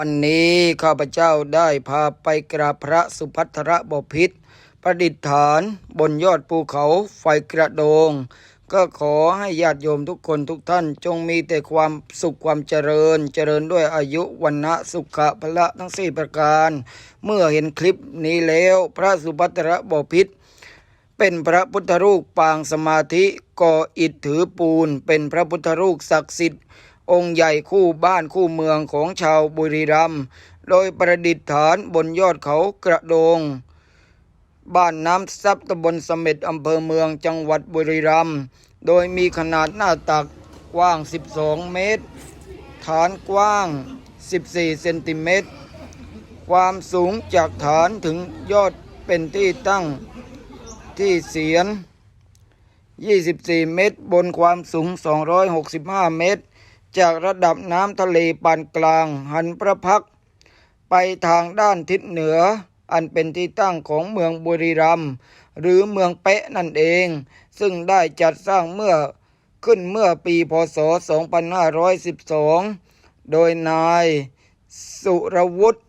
วันนี้ข้าพเจ้าได้พาไปกราบพระสุพัทรบพิษประดิษฐานบนยอดภูเขาไฟกระโดง ก็ขอให้ญาติโยมทุกคนทุกท่านจงมีแต่ความสุขความเจริญ เจริญด้วยอายุวันนะสุขะพละทั้งสี่ประการ เมื่อเห็นคลิปนี้แล้วพระสุพัทรบพิษเป็นพระพุทธรูปปางสมาธิก่ออิฐถือปูน เป็นพระพุทธรูปศักดิ์สิทธิ์ องค์ใหญ่คู่บ้านคู่เมืองของชาวบุรีรัมย์โดยประดิษฐานบนยอดเขากระโดง บ้านน้ำซับตำบลเสม็ดอำเภอเมืองจังหวัดบุรีรัมย์โดยมีขนาดหน้าตักกว้าง 12 เมตร ฐานกว้าง 14 เซนติเมตร ความสูงจากฐานถึงยอดเป็นที่ตั้งที่เสียน 24 เมตร บนความสูง 265 เมตร จากระดับน้ำทะเลปานกลาง หันประพักไปทางด้านทิศเหนือ อันเป็นที่ตั้งของเมืองบุรีรัมย์หรือเมืองเป๊ะนั่นเอง ซึ่งได้จัดสร้างเมื่อขึ้นเมื่อปีพศ 2512 โดยนายสุรวุฒิ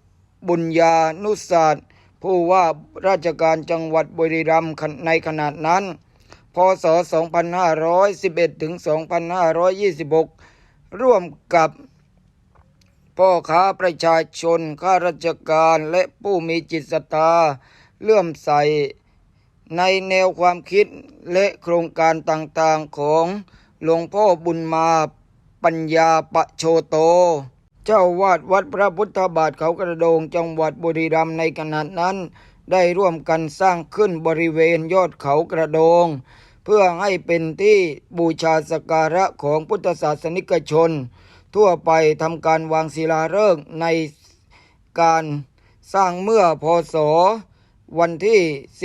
บุญญานุศาสตร์ผู้ว่าราชการจังหวัดบุรีรัมย์ในขณะนั้น พศ 2511 ถึง 2526 ร่วมกับพ่อค้าประชาชนข้าราชการและผู้มีจิตศรัทธาเลื่อมใสในแนวความคิดและโครงการต่างๆของหลวงพ่อบุญมาปัญญาปะโชโต เจ้าวาดวัดพระพุทธบาทเขากระโดงจังหวัดบุรีรัมย์ในขณะนั้น ได้ร่วมกันสร้างขึ้นบริเวณยอดเขากระโดง เพื่อให้เป็นที่บูชาสการะของพุทธศาสนิกชน ทั่วไปทำการวางศิลาฤกษ์ในการสร้างเมื่อพศ วันที่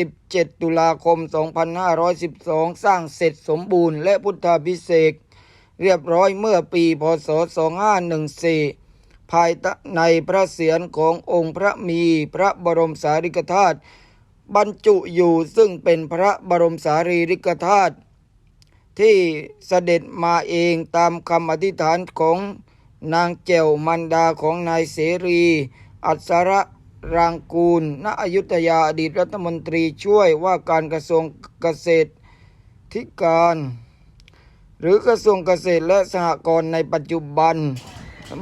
17 ตุลาคม 2512 สร้างเสร็จสมบูรณ์และพุทธพิเศษเรียบร้อยเมื่อปีพศ 2514 ภายในพระเศียรขององค์พระมีพระบรมสารีริกธาตุ บรรจุอยู่ซึ่งเป็นพระบรมสารีริกธาตุที่เสด็จมาเองตามคำอธิษฐานของนางแก้วมันดาของนายเสรี อัศระรางกูล ณอยุธยาอดีตรัฐมนตรีช่วยว่าการกระทรวงเกษตรธิการ หรือกระทรวงเกษตรและสหกรณ์ในปัจจุบัน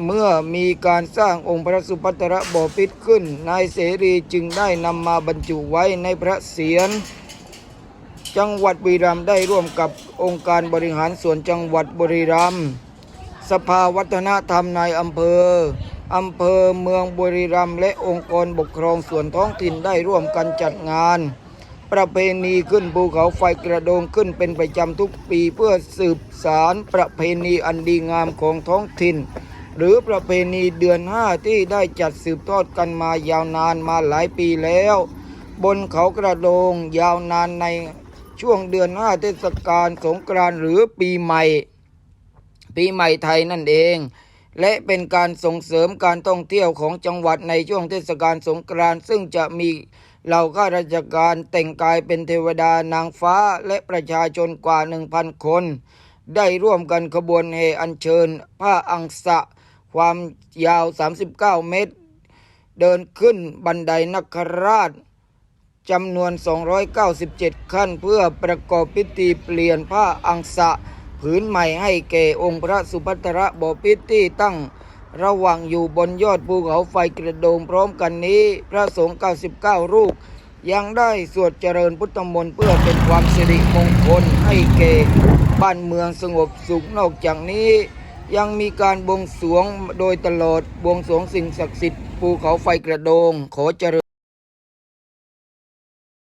เมื่อมีการสร้างองค์พระสุภัตรบพิตรขึ้น นายเสรีจึงได้นำมาบรรจุไว้ในพระเศียร จังหวัดบุรีรัมย์ได้ร่วมกับองค์การบริหารส่วนจังหวัดบุรีรัมย์สภาวัฒนธรรมในอำเภออำเภอเมืองบุรีรัมย์และองค์กรปกครองส่วนท้องถิ่นได้ร่วมกันจัดงาน ประเพณีขึ้นภูเขาไฟกระโดงขึ้นเป็นประจำทุกปีเพื่อสืบสารประเพณีอันดีงามของท้องถิ่น หรือประเพณีเดือนห้าที่ได้จัดสืบทอดกันมายาวนานมาหลายปีแล้ว บนเขากระโดงยาวนานในช่วงเดือนห้าเทศกาลสงกรานต์หรือปีใหม่ ปีใหม่ไทยนั่นเอง และเป็นการส่งเสริมการท่องเที่ยวของจังหวัดในช่วงเทศกาลสงกรานต์ซึ่งจะมีเหล่าข้าราชการแต่งกายเป็นเทวดานางฟ้าและประชาชนกว่า 1,000 คน ได้ร่วมกันขบวนแห่อัญเชิญ ผ้าอังสะ ความยาว 39 เมตร เดินขึ้นบันไดนักราชจำนวน 297 ขั้นเพื่อประกอบพิธีเปลี่ยนผ้าอังสะผืนใหม่ให้แก่องค์พระสุภัทรบพิตที่ตั้งระหว่างอยู่บนยอดภูเขาไฟกระโดงพร้อมกันนี้ พระสงฆ์ 99 รูป ยังได้สวดเจริญพุทธมนต์เพื่อเป็นความสิริมงคลให้แก่บ้านเมืองสงบสุขนอกจากนี้ ยังมีการบวงสรวงโดยตลอดบวงสรวงสิ่งศักดิ์สิทธิ์ภูเขาไฟกระโดงขอเจริญ